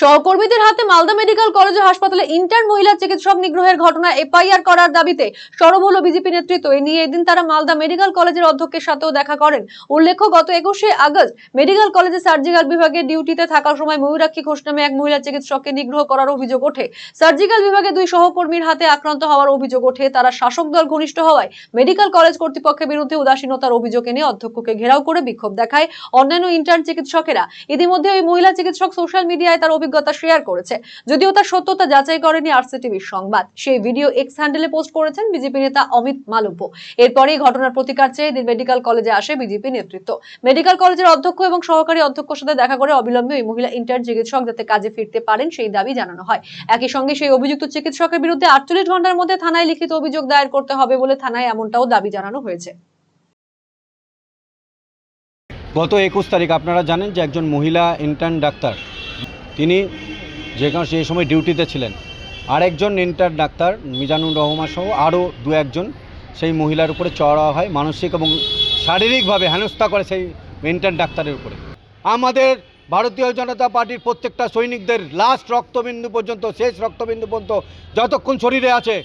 সহকর্মীদের হাতে Malda medical college হাসপাতালে ইন্টার্ন মহিলা চিকিৎসক নিগ্রহের ঘটনায় এফআইআর করার দাবিতে সরব হলো বিজেপি নেতৃত্ব। এ নিয়ে এদিন তারা মালদা মেডিকেল কলেজের অধ্যক্ষের সাথেও দেখা করেন। উল্লেখ্য, গত একুশে আগস্ট মেডিকেল কলেজে সার্জিক্যাল বিভাগে ডিউটিতে থাকার সময় ময়ূরাক্ষী ঘোষ নামে এক মহিলা চিকিৎসককে নিগ্রহ করার অভিযোগ ওঠে। সার্জিক্যাল বিভাগে দুই সহকর্মীর হাতে আক্রান্ত হওয়ার অভিযোগ ওঠে। তারা শাসক দল ঘনিষ্ঠ হওয়ায় মেডিকেল কলেজ কর্তৃপক্ষের বিরুদ্ধে উদাসীনতার অভিযোগ এনে অধ্যক্ষকে ঘেরাও করে বিক্ষোভ দেখায়। অন্যান্য ইন্টার্ন চিকিৎসকেরা ইতিমধ্যে ওই মহিলা চিকিৎসক সোশ্যাল মিডিয়ায় তার অভিজ্ঞতা শেয়ার করেছে। যদিও তার সত্যতা যাচাই করেনি আরসিটিভির সংবাদ। সেই ভিডিও এক্স হ্যান্ডেলে পোস্ট করেছেন বিজেপি নেতা অমিত মালব্য। এরপরেই ঘটনার প্রতিকার চেয়ে এদিন মেডিকেল কলেজে আসে বিজেপি নেতৃত্ব। মেডিকেল কলেজের অধ্যক্ষ এবং সহকারী অধ্যক্ষের সাথে দেখা করে অবিলম্বে ওই মহিলা ইন্টার্ন চিকিৎসক যাতে কাজে ফিরতে পারেন সেই দাবি জানানো হয়। একই সঙ্গে সেই অভিযুক্ত চিকিৎসকের বিরুদ্ধে আটচল্লিশ ঘণ্টার মধ্যে থানায় লিখিত অভিযোগ দায়ের করতে হবে বলে থানায় এমনটাও দাবি জানানো হয়েছে। গত একুশ তারিখ আপনারা জানেন যে একজন মহিলা ইন্টার্ন ডাক্তার তিনি যে সেই সময় ডিউটিতে ছিলেন। আরেকজন ইন্টার্ন ডাক্তার মিজানুর রহমান সহ আরও দু একজন সেই মহিলার উপরে চড়া হয়, মানসিক এবং শারীরিকভাবে হেনস্থা করে সেই ইন্টার্ন ডাক্তারের উপরে। আমাদের ভারতীয় জনতা পার্টির প্রত্যেকটা সৈনিকদের লাস্ট রক্তবিন্দু পর্যন্ত, শেষ রক্তবিন্দু পর্যন্ত যতক্ষণ শরীরে আছে,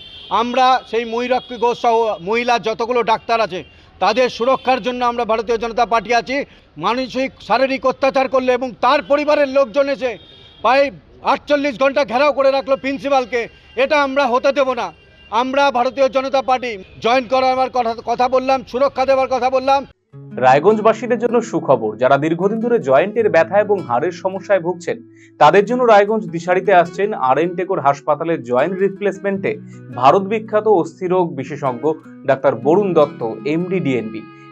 আমরা সেই ময়ূরাক্ষী ঘোষ সহ মহিলা যতগুলো ডাক্তার আছে, তাদের সুরক্ষার জন্য আমরা ভারতীয় জনতা পার্টি আছি। মানসিক, শারীরিক অত্যাচার করলে এবং তার পরিবারের লোকজন এসে প্রায় আটচল্লিশ ঘণ্টা ঘেরাও করে রাখল প্রিন্সিপালকে এটা আমরা হতে দেব না। আমরা ভারতীয় জনতা পার্টি জয়েন করার কথা কথা বললাম, সুরক্ষা দেওয়ার কথা বললাম। রায়গঞ্জবাসীদের জন্য সুখবর, যারা দীর্ঘদিন ধরে জয়েন্টের ব্যথা এবং হাড়ের সমস্যায় ভুগছেন, তাদের জন্য রায়গঞ্জ দিশারিতে আসছেন আর এন টেকোর হাসপাতালের জয়েন্ট রিপ্লেসমেন্টে ভারত বিখ্যাত অস্থিরোগ বিশেষজ্ঞ doctor Barun Dutta MD DNB